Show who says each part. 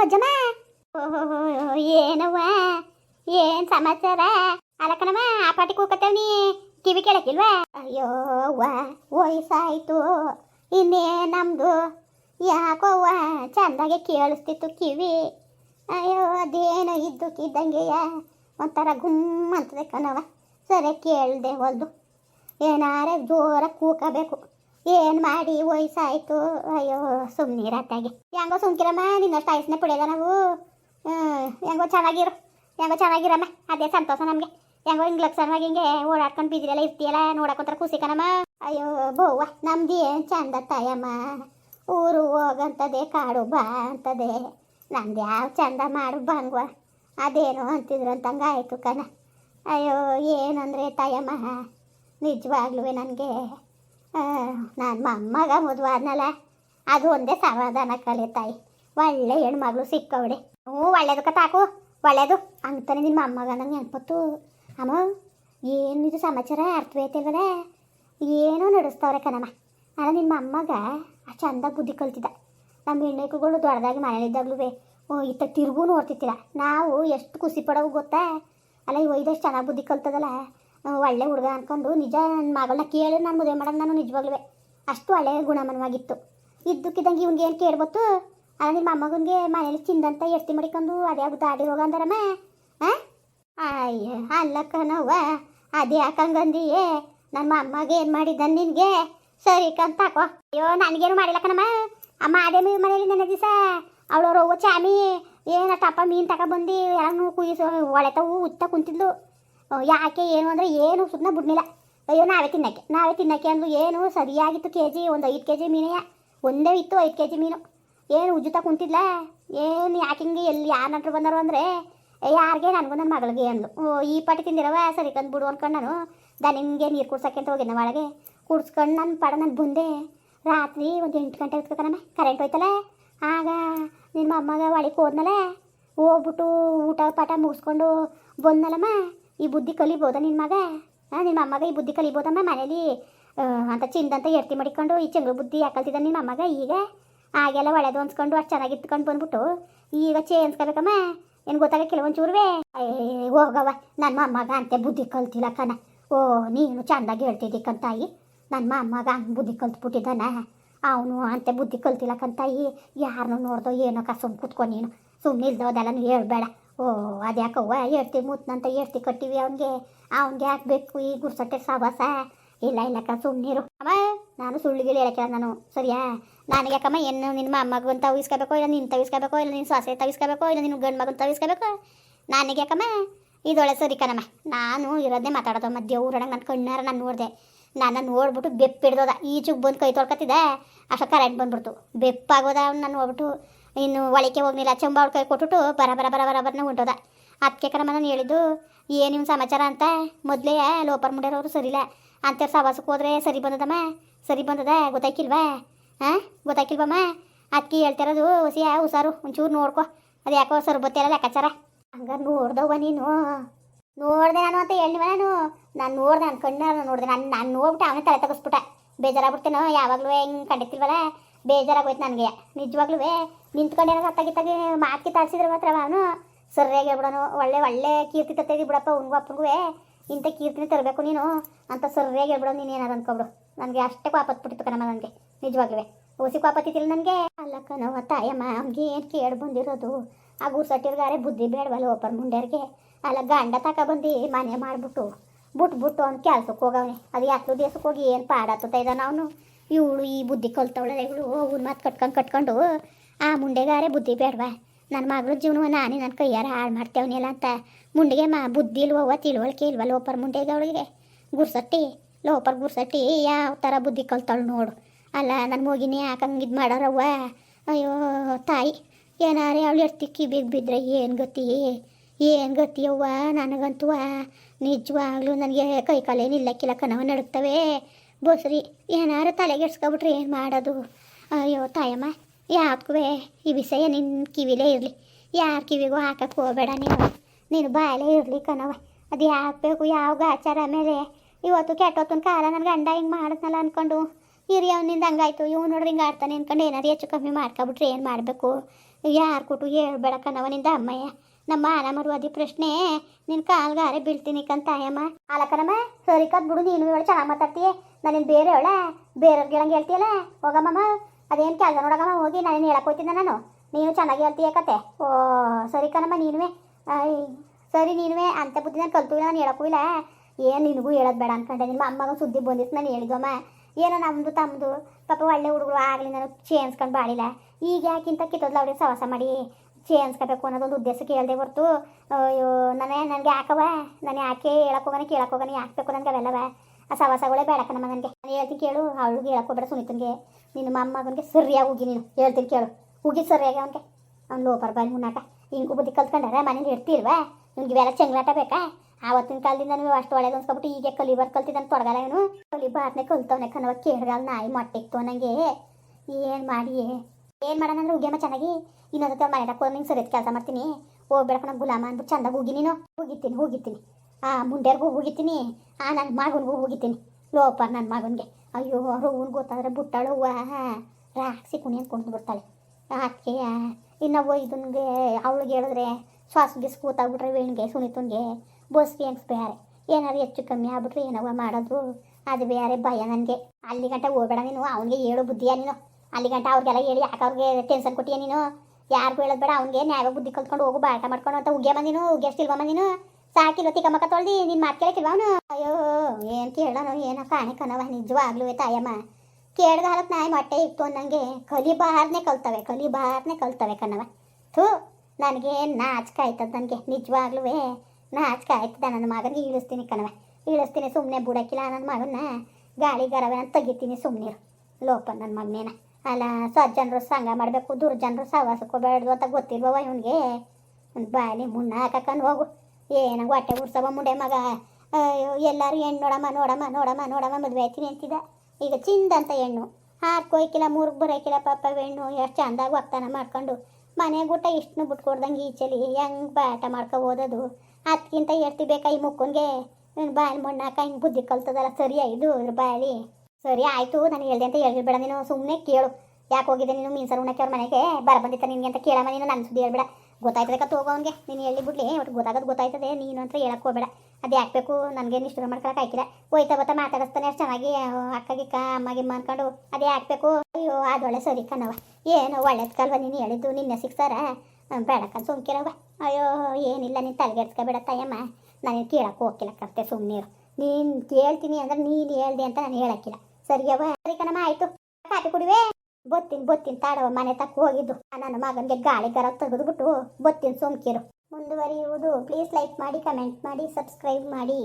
Speaker 1: ಅಜ್ಜಮ್ಮ ಓಹೋ ಏನವ್ವ? ಏನ್ ಸಮಾಚಾರ? ಅಲಕನಮ್ಮ, ಆ ಪಾಟಿ ನೀ. ಕಿವಿ ಕೇಳಕ್ಕಿಲ್ವಾ ಅಯ್ಯೋ, ಅವ್ವ, ವಯಸ್ಸಾಯ್ತು. ಇನ್ನೇ ನಮ್ದು. ಯಾಕೋವ್ವ? ಚಂದಾಗೆ ಕೇಳಿಸ್ತಿತ್ತು ಕಿವಿ. ಅಯ್ಯೋ, ಅದೇನೋ ಇದ್ದಕ್ಕಿದ್ದಂಗೆಯ. ಒಂಥರ ಗುಮ್ಮ ಅಂತದೆ ಕಣವ ಸರಿ ಕೇಳ್ದೆ, ಹೊಲ್ದು. ಏನಾರೆ ಜೋರ ಕೂಕಬೇಕು. ಏನು ಮಾಡಿ ವಯಸ್ಸಾಯ್ತು? ಅಯ್ಯೋ ಸುಮ್ಮನಿರತ್ತಾಗೆ ಹೆಂಗೋ ಸುಮ್ಕಿರಮ್ಮ, ನಿನ್ನಷ್ಟು ಆಯಸ್ಸನ್ನೇ ಪಡೆಯಲ್ಲ ನಾವು. ಹೆಂಗೋ ಚೆನ್ನಾಗಿರು. ಹೆಂಗೋ ಚೆನ್ನಾಗಿರಮ್ಮ, ಅದೇ ಸಂತೋಷ ನಮಗೆ. ಹೆಂಗೋ ಹಿಂಗೆ ಲಕ್ಷಣವಾಗಿ ಹಿಂಗೆ ಓಡಾಡ್ಕೊಂಡು ಬಿದ್ದಿರೆಲ್ಲ ಇರ್ತೀಯಲ್ಲ ನೋಡಕ್ಕೊಂತರ ಖುಷಿ ಕಣಮ್ಮ. ಅಯ್ಯೋ, ಬೋವ್ವ, ನಮ್ದು ಏನು ಚಂದ ತಾಯಮ್ಮ. ಊರು ಹೋಗಂತದೆ, ಕಾಡು ಬಾ ಅಂತದೆ. ನಮ್ದು ಯಾವ ಚಂದ ಮಾಡು ಬಂಗ್ವ. ಅದೇನು ಅಂತಿದ್ರು ಅಂತಂಗೆ ಆಯಿತು ಕಣ. ಅಯ್ಯೋ, ಏನಂದರೆ ತಾಯಮ್ಮ. ನಿಜವಾಗ್ಲೂ ನನಗೆ. ನಾನು ಮೊಮ್ಮಗ ಮದುವೆ ಆದ್ನಲ್ಲ ಅದು ಒಂದೇ ಸಮಾಧಾನ ಕಲೆ ತಾಯಿ. ಒಳ್ಳೆ ಹೆಣ್ಮಗಳು ಸಿಕ್ಕವಳೆ. ಹ್ಞೂ, ಒಳ್ಳೇದಕ್ಕೆ ತಾಕು, ಒಳ್ಳೇದು. ಅಂತಾನೆ ನಿನ್ನ ಮೊಮ್ಮಗ ನಂಗೆ ನೆನಪತ್ತು. ಅಮ್ಮ ಏನಿದು ಸಮಾಚಾರ? ಅರ್ಥವೈತಿಲ್ವಲ್ಲ ಏನೋ ನಡೆಸ್ತವ್ರೆ ಕಣಮ್ಮ. ಅಲ್ಲ ನಿನ್ನ ಮೊಮ್ಮಗ ಆ ಚಂದ ಬುದ್ಧಿ ಕಲ್ತಿದ್ದ. ನಮ್ಮ ಹೆಣ್ಣೆಕುಗಳು ದೊಡ್ಡದಾಗಿ ಮನೇಲಿದ್ದಾಗ್ಲೂ ಓ, ಇತ್ತ ತಿರುಗೂ ನೋಡ್ತಿತ್ತಿಲ್ಲ ನಾವು ಎಷ್ಟು ಖುಷಿ ಪಡೋವು ಗೊತ್ತಾ? ಅಲ್ಲ ಈ ಒಯ್ದಷ್ಟು ಚೆನ್ನಾಗಿ ಬುದ್ಧಿ ಕಲ್ತದಲ್ಲ? ಒಳ್ಳೆ ಹುಡುಗ ಅನ್ಕೊಂಡು ನಿಜ ನನ್ನ ಮಗಳನ್ನ ಕೇಳಿ, ನಾನು ಮದುವೆ ಮಾಡೋದು ನಾನು ನಿಜವಾಗ್ಲೂ ಅಷ್ಟು ಒಳ್ಳೆಯ ಗುಣಮನವಾಗಿತ್ತು. ಇದ್ದಕ್ಕಿದ್ದಂಗೆ ಇವ್ನಿಗೆ ಏನು ಕೇಳ್ಬತ್ತು? ಅಲ್ಲ ನಿಮ್ಮ ಅಮ್ಮಗನಿಗೆ ಮನೇಲಿ ಚಿಂದಂತ ಎಷ್ಟು ಮಡಿಕೊಂಡು ಅದೇ ದಾಡಿ ಹೋಗ ಅಂದಾರಮ್ಮ ಅಯ್ಯ, ಅಲ್ಲ ಕಣವ್ವ, ಅದೇ ಹಾಕಂಗಂದಿಯೇ ನಮ್ಮ ಅಮ್ಮಗೆ ಏನು ಮಾಡಿದ್ದ ನಿನಗೆ? ಸರಿ ಕಂತ ಹಾಕೋ. ಅಯ್ಯೋ, ನನಗೇನು ಮಾಡಿಲ್ಲ ಕಣಮ್ಮ. ಅಮ್ಮ ಅದೇ ಮನೇಲಿ ನನ್ನ ದಿವಸ ಅವ್ವ ಚಾಮಿ ಏನಪ್ಪ ಮೀನು ತಗೊಬಂದು ಎಲ್ಲ ಕುಯ್ಸು ಒಳೆತವು ಉತ್ತ ಕುಂತಿದ್ಲು. ಯಾಕೆ ಏನು ಅಂದರೆ ಏನು ಸುಮ್ಮನೆ ಬಿಡ್ನಿಲ್ಲ ಅಯ್ಯೋ, ನಾವೇ ತಿನ್ನಕ್ಕೆ ನಾವೇ ತಿನ್ನಕ್ಕೆ ಅಂದ್ಲು, ಏನು ಸರಿಯಾಗಿತ್ತು ಕೆ ಜಿ, ಒಂದು ಐದು ಕೆ ಜಿ ಮೀನೆಯ ಒಂದೇ ಇತ್ತು ಐದು ಕೆ ಜಿ ಮೀನು. ಏನು ಉಜ್ಜುತ್ತಾ ಕುಂತಿದ್ಲ? ಏನು ಯಾಕೆ ಹಿಂಗೆ ಎಲ್ಲಿ ಯಾರು ನಟ್ರು ಬಂದರು ಅಂದರೆ? ಯಾರಿಗೆ? ನನಗೂ ನನ್ನ ಮಗಳಿಗೆ ಅಂದ್ಲು. ಓ, ಈ ಪಾಟಿ ತಿಂದಿರವ, ಸರಿ ಕಂದು ಬಿಡು ಅನ್ಕೊಂಡು ನಾನು. ದನಿಂಗೆ ನೀರು ಕುಡ್ಸೋಕೆ ಅಂತ ಹೋಗಿದ್ದೆ ಒಳಗೆ. ಕುಡ್ಸ್ಕೊಂಡು ನನ್ನ ಪಡ ನನ್ನ ಬಂದೆ. ರಾತ್ರಿ ಒಂದು ಎಂಟು ಗಂಟೆ ಹೊತ್ಕೊತಾನಮ್ಮ ಕರೆಂಟ್ ಹೋಯ್ತಲ್ಲ? ಆಗ ನಿಮ್ಮ ಅಮ್ಮಗ ಒಳಗೆ ಹೋದ್ನಲ್ಲ? ಹೋಗ್ಬಿಟ್ಟು ಊಟ ಪಾಠ ಮುಗಿಸ್ಕೊಂಡು ಬಂದ್ನಲ್ಲಮ್ಮ? ಈ ಬುದ್ಧಿ ಕಲಿಬೋದ ನಿನ್ನ ಮಗ? ಹಾಂ ಅಮ್ಮಗ ಈ ಬುದ್ಧಿ ಕಲಿಬೋದಮ್ಮ ಮನೇಲಿ? ಅಂತ ಚಿಂದಂತ ಎರ್ತಿ ಮಾಡಿಕೊಂಡು ಈ ಚಂಗ್ರ ಬುದ್ಧಿ ಯಾಕಲ್ತಿದ್ದ ನಿಮ್ಮ ಅಮ್ಮಗ ಈಗ? ಆಗೆಲ್ಲ ಒಳ್ಳೆದು ಅನ್ಸ್ಕೊಂಡು ಅಷ್ಟು ಚೆನ್ನಾಗಿ ಇತ್ಕೊಂಡು ಬಂದ್ಬಿಟ್ಟು ಈಗ ಚೇಂಜ್ಕೋಬೇಕಮ್ಮ ಏನು ಗೊತ್ತಾಗ ಕೆಲವೊಂಚೂರುವೆ? ಹೋಗವ ನನ್ನ ಮೊಮ್ಮಗ ಅಂತೆ ಬುದ್ಧಿ ಕಲ್ತಿಲ್ಲ ಕಣ. ಓ, ನೀನು ಚಂದಾಗಿ ಹೇಳ್ತಿದ್ದಿ ಕಂತಾಯಿ ನನ್ನ ಅಮ್ಮಗ ಹಂಗೆ ಬುದ್ಧಿ ಕಲ್ತ್ಬಿಟ್ಟಿದ್ದಾನ. ಅವನು ಅಂತೆ ಬುದ್ಧಿ ಕಲ್ತಿಲ್ಲ ಕಂತಾಯಿ ಯಾರನ್ನೂ ನೋಡ್ದೋ ಏನೋ ಸುಮ್ಮ ಕುತ್ಕೊ ನೀನು. ಸುಮ್ಮನೆ ಇಲ್ದೋದೆಲ್ಲ ನೀವು ಹೇಳ್ಬೇಡ. ಓ ಅದ್ಯಾಕವ್ವ ಏರ್ತಿ ಮುತ್ತಂತ ಏರ್ತಿ ಕಟ್ಟಿವಿ ಅವನಿಗೆ. ಅವನಿಗೆ ಹಾಕ್ಬೇಕು ಈ ಗುರ್ಸಟ್ಟೆ ಸಾವಾಸ. ಇಲ್ಲ ಇಲ್ಲಕ್ಕ ಸುಮ್ಮನಿರು ಅಮ್ಮ, ನಾನು ಸುಳ್ಳಿಗಿಳಿ ಹೇಳಕ್ಕೆ ನಾನು. ಸರಿಯಾ? ನಾನು ಯಾಕಮ್ಮ ಏನು ನಿನ್ನ ಮಗನ ತವಿಸ್ಕೋಬೇಕು ಇಲ್ಲ ನಿನ್ನ ತವಿಸ್ಕೋಬೇಕೋ ಇಲ್ಲ ನಿನ್ನ ಸೊಸೆ ತವಿಸ್ಕೋಬೇಕೋ ಇಲ್ಲ ನಿನ್ನ ಗಂಡು ಮಗನ ತವಿಸ್ಕೋಬೇಕೋ ನನಗೆ ಯಾಕಮ್ಮ ಇದೊಳೆ ಸರಿ ಕಣಮ್ಮ. ನಾನು ಇರೋದೇ ಮಾತಾಡೋದು. ಮಧ್ಯ ಊರೊಳಗೆ ನನ್ನ ಕಣ್ಣಾರ ನಾನು ನೋಡಿದೆ. ನಾನು ನೋಡ್ಬಿಟ್ಟು ಬೆಪ್ಪಿಡ್ದೋದ ಈಚಿಗೆ ಬಂದು ಕೈ ತೊಳ್ಕೊತಿದ್ದೆ ಅಷ್ಟು ಕರೆಂಟ್ ಬಂದ್ಬಿಡ್ತು. ಬೆಪ್ಪಾಗೋದ ಅವ್ನು ನಾನು ಹೋಗ್ಬಿಟ್ಟು ಇನ್ನು ಒಳಕ್ಕೆ ಹೋಗ್ಲಿಲ್ಲ ಚಂಬ ಅವ್ರ ಕೈ ಕೊಟ್ಬಿಟ್ಟು ಬರ ಬರ ಬರ ಬರ, ಬರ್ನ ಹೊಂಟೋದ. ಅದಕ್ಕೆ ನಾನು ಹೇಳಿದ್ದು, ಏನು ಸಮಾಚಾರ ಅಂತ? ಮೊದಲೇ ಲೋಪರ್ ಮುಂಡ್ಯರವರು ಸರಿಲ್ಲ. ಅಂತೇಳಿ ಸವಾಸಕ್ಕೆ ಹೋದ್ರೆ ಸರಿ ಬಂದದಮ್ಮ? ಸರಿ ಬಂದದ? ಗೊತ್ತಾಯ್ಕಿಲ್ವಾ? ಹಾಂ ಗೊತ್ತಾಯ್ಕಿಲ್ವಮ್ಮ? ಅದಕ್ಕೆ ಹೇಳ್ತಿರೋದು ಹೊಸಿಯ, ಹುಷಾರು, ಒಂಚೂರು ನೋಡ್ಕೊ. ಅದು ಯಾಕೋ ಸರ್ ಬತ್ತಿಲ್ಲ ಲೆಕ್ಕಾಚಾರ? ಹಂಗಾರೆ ನೋಡ್ದವ್ವ ನೀನು. ನೋಡಿದೆ ನಾನು ಅಂತ ಹೇಳಿ ನಾನು. ನಾನು ನೋಡ್ದೆ ನನ್ನ ಕಣ್ಣು ನೋಡಿದೆ. ನಾನು ನಾನು ನೋಡ್ಬಿಟ್ಟು ಅವನೇ ತಲೆ ತಗಸ್ಬಿಟ್ಟೆ. ಬೇಜಾರಾಗ್ಬಿಡ್ತೇನೋ, ಯಾವಾಗಲೂ ಹೆಂಗೆ ಕಂಡಿರ್ತಿಲ್ವಲ್ಲ ಬೇಜಾರಾಗೋಯ್ತು ನನಗೆ. ನಿಜವಾಗ್ಲೂ ನಿಂತ್ಕೊಂಡೇನೋ ಸತ್ತಾಗಿತ್ತಾಗಿ ಮಾತು ತಾಡ್ಸಿದ್ರೆ ಮಾತ್ರ ಅವನು. ಸರಿಯಾಗಿ ಹೇಳ್ಬಿಡೋನು. ಒಳ್ಳೆ ಒಳ್ಳೆ ಕೀರ್ತಿ ತತ್ತೆಗೆ ಬಿಡಪ್ಪ ಉಂಗು ಅಪ್ಪನಿಗೂ ಇಂಥ ಕೀರ್ತಿನ ತರಬೇಕು ನೀನು. ಅಂತ ಸರಿಯಾಗಿ ಹೇಳ್ಬಿಡೋ ನೀನು ಏನಾರು ಅನ್ಕೊಬಿಡು. ನನಗೆ ಅಷ್ಟೇ ಕಾಪತ್ಬಿಟ್ಟಿತ್ತು ಕಣಮ್ಮ ನನಗೆ. ನಿಜವಾಗ್ಲೂ ಓಸಿ ಕಾಪತ್ತಿತ್ತಿಲ್ಲ ನನಗೆ. ಅಲ್ಲ ಕಣವ ತಾಯಮ್ಮ ಅವ್ನಿಗೆ ಏನು ಕೇಳಿ ಬಂದಿರೋದು? ಆ ಗುರ್ಸಟ್ಟಿರ್ಗಾರೆ ಬುದ್ಧಿ ಬೇಡವಲ್ಲ ಒಬ್ಬರ ಮುಂಡ್ಯಾರಿಗೆ ಅಲ್ಲ ಗಂಡ ತಕ ಬಂದು ಮನೆ ಮಾಡಿಬಿಟ್ಟು, ಬಿಟ್ಬಿಟ್ಟು ಅವ್ನು ಕೆಲ್ಸಕ್ಕೆ ಹೋಗವನೆ. ಅದು ಯಾಕೆ ದೇಶಕ್ಕೆ ಹೋಗಿ ಏನು ಪಾಡತ್ತ ಇದ್ದಾನ ಅವನು? ಇವಳು ಈ ಬುದ್ಧಿ ಕಲ್ತವಳೆ ಇವಳು ಅವ್ನ ಮಾತು ಕಟ್ಕೊಂಡು ಕಟ್ಕೊಂಡು, ಆ ಮುಂಡೆಗಾರೆ ಬುದ್ಧಿ ಬೇಡವಾ? ನನ್ನ ಮಗಳ ಜೀವನ ನಾನೇ ನನ್ನ ಕೈಯಾರ ಹಾಳು ಮಾಡ್ತೇವನಿಲ್ಲ ಅಂತ. ಮುಂಡೆಗೆ ಮಾ ಬುದ್ಧಿ ಇಲ್ವವ ತಿಳುವಳಿಕೆ ಇಲ್ವ ಲೋಪರ್ ಮುಂಡೆಗೆ ಅವಳಿಗೆ? ಗುರ್ಸಟ್ಟಿ, ಲೋಪರ್ ಗುರ್ಸಟ್ಟಿ ಯಾವ ಥರ ಬುದ್ಧಿ ಕಲ್ತಾಳು ನೋಡು. ಅಲ್ಲ ನನ್ನ ಮಗಿನೇ ಯಾಕಂಗೆ ಇದು ಮಾಡೋರವ್ವ? ಅಯ್ಯೋ, ತಾಯಿ, ಏನಾರೇ ಅವಳು ಎರ್ತಿ ಕಿವಿಗೆ ಬಿದ್ದರೆ ಏನು ಗತಿ? ಏನು ಗತಿ ಅವ್ವ? ನನಗಂತೂ ನಿಜವಾಗ್ಲೂ ನನಗೆ ಕೈ ಕಾಲೇನು ಇಲ್ಲಕ್ಕಿಲ್ಲ ಕಣವ ನಡುತ್ತವೆ ಬೋಸ್ರಿ, ಏನಾರು ತಲೆಗೆಡ್ಸ್ಕೊಬಿಟ್ರೆ ಏನು ಮಾಡೋದು? ಅಯ್ಯೋ ತಾಯಮ್ಮ ಯಾವ್ದಕ್ಕೂ ಈ ವಿಷಯ ನಿನ್ನ ಕಿವಿಲೇ ಇರಲಿ. ಯಾರ ಕಿವಿಗೂ ಹಾಕಕ್ಕೆ ಹೋಗಬೇಡ ನೀನು. ನೀನು ಬಾಯಲ್ಲೇ ಇರಲಿ ಕಣವ ಅದು ಯಾಕಬೇಕು ಯಾವ ಆಚಾರ ಮೇಲೆ? ಇವತ್ತು ಕೆಟ್ಟೊತ್ತನ ಕಾಲ ನನ್ನ ಗಂಡ ಹಿಂಗೆ ಮಾಡಿದ್ನಲ್ಲ ಅಂದ್ಕೊಂಡು ಹಿರಿಯವನಿಂದ ಹಂಗಾಯ್ತು. ಇವ್ ನೋಡ್ರಿ ಹಿಂಗೆ ಆಡ್ತಾನೆ ಅನ್ಕೊಂಡು ಏನಾರು ಹೆಚ್ಚು ಕಮ್ಮಿ ಮಾಡ್ಕೊಬಿಟ್ರೆ ಏನು ಮಾಡಬೇಕು? ಯಾರು ಕೊಟ್ಟು ಹೇಳ್ಬೇಡ ಕಣವನಿಂದ ಅಮ್ಮಯ್ಯ. ನಮ್ಮ ಮಾನ ಅದಿ ಪ್ರಶ್ನೆ ನಿನ್ನ ಕಾಲ್ಗಾರೆ ಬೀಳ್ತೀನಿ ಕಂತಾಯಮ್ಮ ಅಲಕನಮ್ಮ ಸರಿ ಕತ್ ಬಿಡು, ನೀನು ಇವಳು ಚೆನ್ನಾಗಿ ಮಾತಾಡ್ತೀಯ. ನಾನು ಬೇರೆ ಹೇಳ ಬೇರೆಯವ್ರಿಗೆ ಹೇಳಂಗೆ ಹೇಳ್ತೀಯಲ್ಲ? ಹೋಗಮ್ಮಮ್ಮ, ಅದೇನು ಕೆಲಸ ನೋಡಗಮ್ಮ, ಹೋಗಿ ನಾನು ಹೇಳಕ್ ಹೋಗ್ತಿದ್ದೆ ನಾನು. ನೀನು ಚೆನ್ನಾಗಿ ಹೇಳ್ತೀಯ ಕತೆ? ಓ, ಸರಿ ಕಣಮ್ಮ, ನೀನುವೆ. ಸರಿ ನೀನುವೆ, ಅಂತ ಬುದ್ಧಿ ನಾನು ಕಲ್ತು ನಾನು ಹೇಳಕ್ಕೂ ಇಲ್ಲ. ಏನು ನಿನಗೂ ಹೇಳೋದು ಬೇಡ ಅನ್ಕೊಂಡೆ. ನಿಮ್ಮ ಅಮ್ಮಗ ಸುದ್ದಿ ಬಂದಿತ್ತು ನಾನು ಹೇಳಿದಮ್ಮ ಏನೋ ನಮ್ಮದು ತಮ್ಮದು ಪಾಪ ಒಳ್ಳೆ ಹುಡುಗರು ಆಗಲಿ, ನಾನು ಚೇನ್ಸ್ಕೊಂಡು ಬಾಳಿಲ್ಲ. ಈಗ ಯಾಕಿಂತ ಕಿತ್ತೋದ್ಲ, ಅವ್ರಿಗೆ ಸವಾಸ ಮಾಡಿ. ಚೇನ್ಸ್ಕೋಬೇಕು ಅನ್ನೋದೊಂದು ಉದ್ದೇಶ ಹೇಳ್ದೆ ಹೊರ್ತು ಅಯ್ಯೋ, ನನೇ, ನನಗೆ ಯಾಕವ ನಾನು ಯಾಕೆ ಹೋಗೋಣ ಕೇಳಕ್ಕೆ ಹೋಗೋಣ ಯಾಕೆ ಬೇಕು ನನಗೆ ಅವೆಲ್ಲವ? ಆ ಸವಸಗಳೇ ಬೇಡಕ್ಕ ನಮ್ಮ ನನಗೆ. ನಾನು ಹೇಳ್ತೀನಿ ಕೇಳು, ಅವಳಿಗೆ ಹೋಗ್ಬೇಡ ಸುನೀತನ್ಗೆ. ನಿನ್ನ ಮೊಮ್ಮಗನಿಗೆ ಸರಿಯಾಗಿ ಹೋಗಿ ನೀನು. ಹೇಳ್ತೀನಿ ಕೇಳು. ಹೋಗಿ ಸರಿಯಾಗಿ ಅವನಿಗೆ. ಅವ್ನು ಲೋಪರ್ ಬಾಯಿ ಮುನ್ನಾಕ. ಹಿಂಗೂ ಬುದ್ಧಿ ಕಲ್ತ್ಕೊಂಡಾರ? ಮನೇಲಿ ಇರ್ತಿಲ್ವಾ ನಿಮ್ಗೆ ಇವೆಲ್ಲ ಚೆಂಗ್ಲಾಟ ಬೇಕಾ? ಆವತ್ತಿನ ಕಾಲದಿಂದ ನೀವು ಅಷ್ಟು ಒಳ್ಳೇದು ಅನ್ಸ್ಕೊಬಿಟ್ಟು ಈಗ ಕಲಿಬಾರ್ ಕಲ್ತಿದ್ದಾನೆ ತೊಡಗಲ್ಲ ಇವನು. ಕಲಿಬಾರ್ನೆ ಕಲ್ತವನೆ ಕಣವ ಕೇಳ್ಗಾಲ ನಾಯಿ ಮೊಟ್ಟೆಕ್ತು ನನಗೆ ಏನು ಮಾಡಿ ಏನು ಮಾಡೋಣ ಅಂದ್ರೆ ಉಗ್ಯಮ ಚೆನ್ನಾಗಿ ಇನ್ನೊಂದು ಮನೆ ತಕ್ಕ ನಿಂಗೆ ಸರಿಯಾದ ಕೆಲಸ ಮಾಡ್ತೀನಿ. ಹೋಗ್ಬೇಡಕ್ಕ ನಾನು ಗುಲಾಮ ಅಂದ್ಬಿಟ್ಟು ಚಂದ ಹೋಗಿ ನೀನು. ಹೋಗಿತ್ತೀನಿ ಹೋಗಿತ್ತೀನಿ ಆ ಮುಂಡ್ಯಾರ್ಗೂ ಹೋಗಿತ್ತೀನಿ ಆ ನನ್ನ ಮಗನಿಗೂ ಹೋಗಿತ್ತೀನಿ ಲೋಪ ನನ್ನ ಮಗನಿಗೆ ಅಯ್ಯೋ ಅವ್ರು ಗೊತ್ತಾದ್ರೆ ಬುಟ್ಟಾಳು. ಹಾ. ರಾಕ್ಸಿ ಕುಣಿ ಅಂದ್ಕೊಂಡು ಬಿಡ್ತಾಳೆ. ಅದಕ್ಕೆ ಇನ್ನು ಇದನ್ಗೆ, ಅವಳಿಗೆ ಹೇಳಿದ್ರೆ ಗಿಸ್ ಕೂತಾಗ್ಬಿಟ್ರೆ ವೇಣಿಗೆ, ಸುನಿತನ್ಗೆ ಬಸ್ಗೆ ಹೆಂಗ್ಸ್ ಬೇರೆ. ಏನಾರು ಹೆಚ್ಚು ಕಮ್ಮಿ ಆಗ್ಬಿಟ್ರೆ ಏನವ ಮಾಡೋದು? ಅದು ಬೇರೆ ಭಯ ನನಗೆ. ಅಲ್ಲಿ ಗಂಟ ಹೋಗ್ಬೇಡ ನೀನು. ಅವನಿಗೆ ಹೇಳು ಬುದ್ಧಿಯ ನೀನು? ಅಲ್ಲಿ ಗಂಟ ಅವ್ರಿಗೆಲ್ಲ ಹೇಳಿ, ಯಾಕೆ ಅವ್ರಿಗೆ ಟೆನ್ಷನ್ ಕೊಟ್ಟಿಯ ನೀನು? ಯಾರಿಗೂ ಹೇಳೋದು ಬೇಡ, ಅವ್ನಿಗೆ ನ್ಯಾಯ ಬುದ್ಧಿ ಕಲ್ತ್ಕೊಂಡು ಹೋಗು ಬಾಟ ಮಾಡ್ಕೊಂಡು ಅಂತ ಉಗ್ಯ ಬಂದಿನು ಉಗ್ಯಷ್ಟಿಲ್ವ ಬಂದಿನು ತಿಕ್ಕ ತಿಕ್ಕಮ್ಮಕ್ಕ ತೊಳ್ದು ನಿನ್ನ ಮಾತು ಕೇಳಕ್ಕಿಲ್ವ ಅವನು? ಅಯ್ಯೋ, ಏನು ಕೇಳೋನು, ಏನೋ ಕಾಣೆ ಕಣವ ನಿಜವಾಗ್ಲೂ ತಾಯಮ್ಮ. ಕೇಳ್ದ ಹಾಲಕ್ಕೆ ನಾಯಿ ಮೊಟ್ಟೆ ಇತ್ತು ಅನ್ನಂಗೆ ಕಲಿಬಾರ್ನೆ ಕಲ್ತವೆ ಕಲಿಬಾರ್ನೆ ಕಲ್ತವೆ ಕಣವ ಥೂ, ನನಗೆ ನಾಚಿಕೆ ಆಯ್ತದ ನನಗೆ ನಿಜವಾಗ್ಲೂ ನಾಚಿಕೆ ಆಯ್ತದ, ನನ್ನ ಮಗನಿಗೆ ಇಳಿಸ್ತೀನಿ ಕಣವ ಇಳಿಸ್ತೀನಿ ಸುಮ್ಮನೆ ಬುಡಕ್ಕಿಲ್ಲ ನನ್ನ ಮಗನ್ನ. ಗಾಳಿ ಗರವೆ ಅಂತ ತೆಗಿತೀನಿ ಸುಮ್ಮನೆ ಲೋಪ ನನ್ನ ಮಗನೇನ. ಅಲ್ಲ ಸಜ್ಜನರು ಸಂಘ ಮಾಡಬೇಕು ದುರ್ಜನರು ಸವಾಸಕ್ಕೋಬೇಡ್ದು ಅಂತ ಗೊತ್ತಿಲ್ವವ ಇವನಿಗೆ? ಬಾಲಿ ಮುನ್ನ ಹಾಕಕ್ಕಂದು ಹೋಗು. ಏನ ಹೊಟ್ಟೆ ಉಡ್ಸವ ಮುಂಡೆ ಮಗ. ಎಲ್ಲರೂ ಹೆಣ್ಣು ನೋಡಮ್ಮ ನೋಡಮ್ಮ ನೋಡಮ್ಮ ನೋಡಮ್ಮ ಮದುವೆ ಆಯ್ತೀನಿ ಅಂತಿದ್ದ. ಈಗ ಚಿಂದ ಅಂತ ಹೆಣ್ಣು. ಹಾರ್ಕೊಯ್ಕಿಲ್ಲ ಮೂರ್ಗೆ ಬರೋಕಿಲ್ಲ, ಪಾಪ ಹೆಣ್ಣು ಎಷ್ಟು ಚಂದಾಗಿ ಒಕ್ತಾನ ಮಾಡ್ಕೊಂಡು. ಮನೆ ಗುಟ್ಟ ಇಷ್ಟನ್ನು ಬಿಟ್ಕೊಡ್ದಂಗೆ ಈಚಲಿ ಹೆಂಗೆ ಬಾಟ ಮಾಡ್ಕೊ ಅದಕ್ಕಿಂತ ಎಷ್ಟು ಬೇಕಾ ಈ ಮುಕ್ಕನ್ಗೆ ಬಾಯಿ ಮಣ್ಣಾಕ ಹಿಂಗೆ ಬುದ್ಧಿ ಕಲ್ತದಲ್ಲ ಸರಿಯಾಗಿದ್ದು ಇದು ಇದ್ರ ಬಾಳಿ ಸರಿ, ಆಯಿತು, ನಾನು ಹೇಳ್ದೆ ಅಂತ ಹೇಳ್ಬಿಡ್ಬೇಡ, ನೀನು ಸುಮ್ಮನೆ ಕೇಳು. ಯಾಕೆ ಹೋಗಿದ್ದೆ ನೀನು ಮೀನ್ಸರ್ ಉಣ್ಣಕ್ಕೆ ಅವ್ರ ಮನೆಗೆ? ಬರ ಬಂದಿತ್ತ ನಿನಗೆ ಅಂತ ಕೇಳಮ್ಮ, ನೀನು ನನ್ನ ಸುದ್ದಿ ಹೇಳ್ಬೇಡ. ಗೊತ್ತಾಯ್ತದೆ ಕತ್ತು ಹೋಗೋನ್ಗೆ ನೀನು ಹೇಳಿ ಬಿಡ್ಲಿ? ಒಟ್ಟು ಗೊತ್ತಾಗೋದು ಗೊತ್ತಾಯ್ತದೆ, ನೀನು ಅಂತ ಹೇಳಕ್ಕೆ ಹೋಗ್ಬೇಡ. ಅದು ಯಾಕೆ ನನಗೆ ನಿಷ್ಠುರ ಮಾಡ್ಕೊಳಕ್ಕೆ ಆಯ್ತಿಲ್ಲ ಹೋಯ್ತಾ ಬತ್ತ ಮಾತಾಡಿಸ್ತಾನೆ ಅಷ್ಟು ಚೆನ್ನಾಗಿ ಅಕ್ಕಗಿಕ್ಕ ಅಮ್ಮಗೆ ಅನ್ಕೊಂಡು ಅದು ಯಾಕೆ ಅಯ್ಯೋ ಅದೊಳ್ಳೆ ಸರಿ ಕಣವ ಏನು ಒಳ್ಳೇದು ಕಲ್ವ ನೀನು ಹೇಳಿದ್ದು ನಿನ್ನೆ ಸಿಗ್ತಾರ ಬೇಡಕ್ಕ ಸುಮ್ಕಿರವ ಅಯ್ಯೋ, ಏನಿಲ್ಲ, ನೀನು ತಲೆಗೆಡ್ಸ್ಕೊಬೇಡ ತಾಯಮ್ಮ. ನಾನು ಕೇಳಕ್ಕೆ ಹೋಗಿಲ್ಲ ಕರ್ತೆ ಸುಮ್ಮನೆ ನೀನು ಕೇಳ್ತೀನಿ ಅಂದ್ರೆ ನೀನು ಹೇಳ್ದೆ ಅಂತ ನಾನು ಹೇಳಕ್ಕಿಲ್ಲ. ಸರಿಯವ ಸರಿ ಕಣಮ್ಮ, ಆಯ್ತು. ಕಾಫಿ ಕುಡಿವೆ. ಬೊತ್ತಿನ ಬೊತ್ತಿನ ತಾಡವ ಮನೆ ತಕ್ಕ ಹೋಗಿದ್ದು. ನನ್ನ ಮಗನಿಗೆ ಗಾಳಿ ಗರ ತೆಗೆದುಬಿಟ್ಟು ಬೊತ್ತಿನ ಸೋಂಕಿರು ಮುಂದುವರಿಯುವುದು. ಪ್ಲೀಸ್ ಲೈಕ್ ಮಾಡಿ ಕಮೆಂಟ್ ಮಾಡಿ ಸಬ್ಸ್ಕ್ರೈಬ್ ಮಾಡಿ.